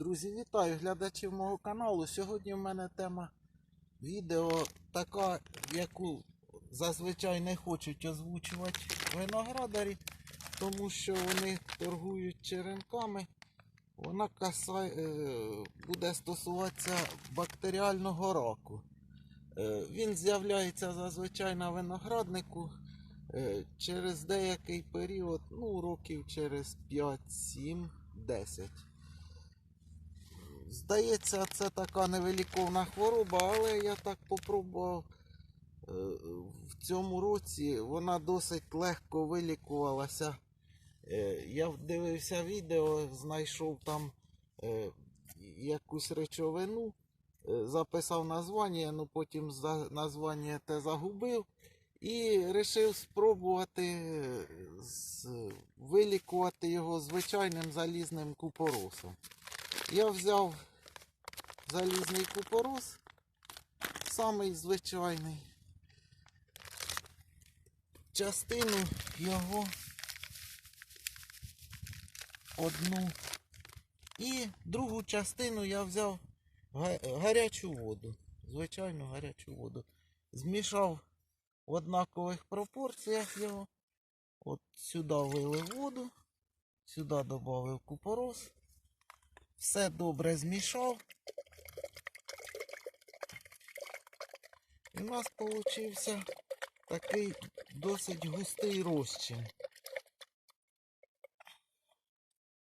Друзі, вітаю глядачів мого каналу. Сьогодні в мене тема відео така, яку зазвичай не хочуть озвучувати виноградарі, тому що вони торгують черенками. Вона касає, е, буде стосуватися бактеріального раку. Е, Він з'являється зазвичай на винограднику е, через деякий період, ну, років через 5, 7, 10. Здається, це така невиліковна хвороба, але я так попробував е, в цьому році. Вона досить легко вилікувалася. Е, Я дивився відео, знайшов там е, якусь речовину, записав названня, ну потім названня те загубив. І вирішив спробувати вилікувати його звичайним залізним купоросом. Я взяв залізний купорос, самий звичайний. Частину його одну. І другу частину я взяв гарячу воду. Звичайну гарячу воду. Змішав в однакових пропорціях його. От сюди вилив воду, сюди додав купорос. Все добре змішав. У нас получився такий досить густий розчин.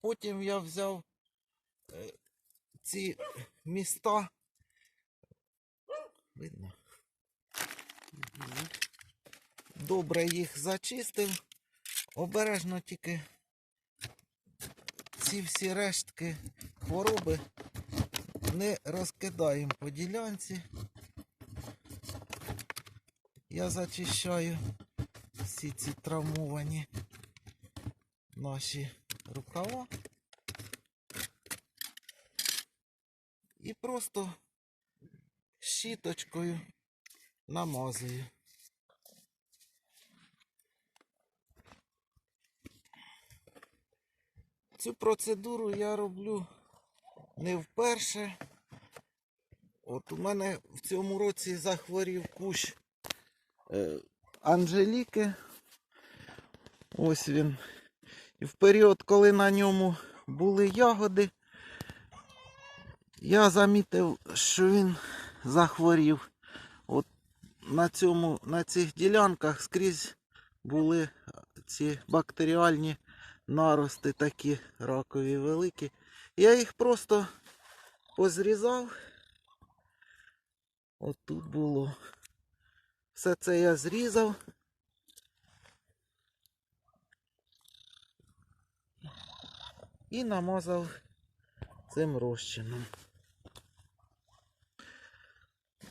Потім я взяв е, ці міста. Видно? Добре їх зачистив. Обережно тільки ці всі рештки хвороби не розкидаємо по ділянці. Я зачищаю всі ці травмовані наші рукава. І просто щіточкою намазую. Цю процедуру я роблю не вперше. От у мене в цьому році захворів кущ Анжеліки. Ось він. І в період, коли на ньому були ягоди, я замітив, що він захворів. От на, цьому, на цих ділянках скрізь були ці бактеріальні нарости такі ракові великі. Я їх просто позрізав. От тут було. Все це я зрізав. І намазав цим розчином.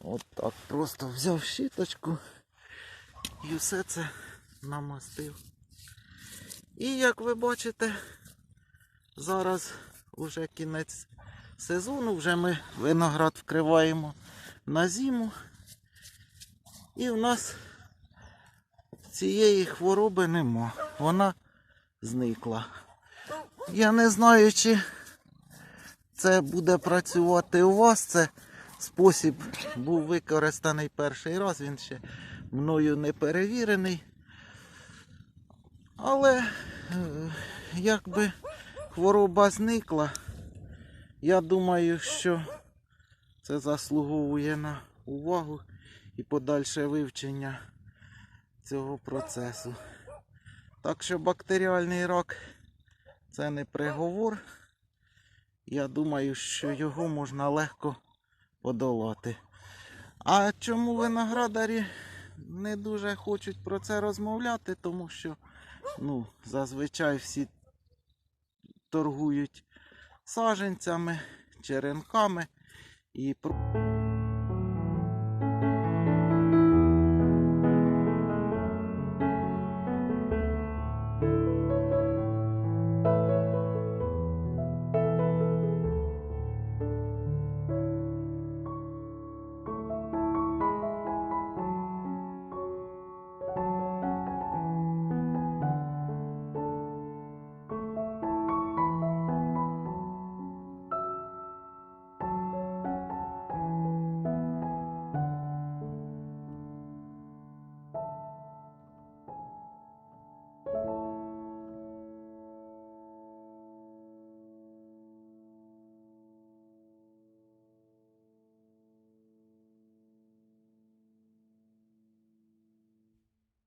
От так просто взяв щіточку і все це намастив. І як ви бачите, зараз уже кінець сезону, вже ми виноград вкриваємо на зиму. І в нас цієї хвороби нема. Вона зникла. Я не знаю, чи це буде працювати у вас. Це спосіб був використаний перший раз, він ще мною не перевірений. Але е, якби хвороба зникла, я думаю, що це заслуговує на увагу і подальше вивчення цього процесу. Так що бактеріальний рак це не приговор. Я думаю, що його можна легко подолати. А чому виноградарі не дуже хочуть про це розмовляти, тому що ну, зазвичай всі торгують саженцями, черенками і про-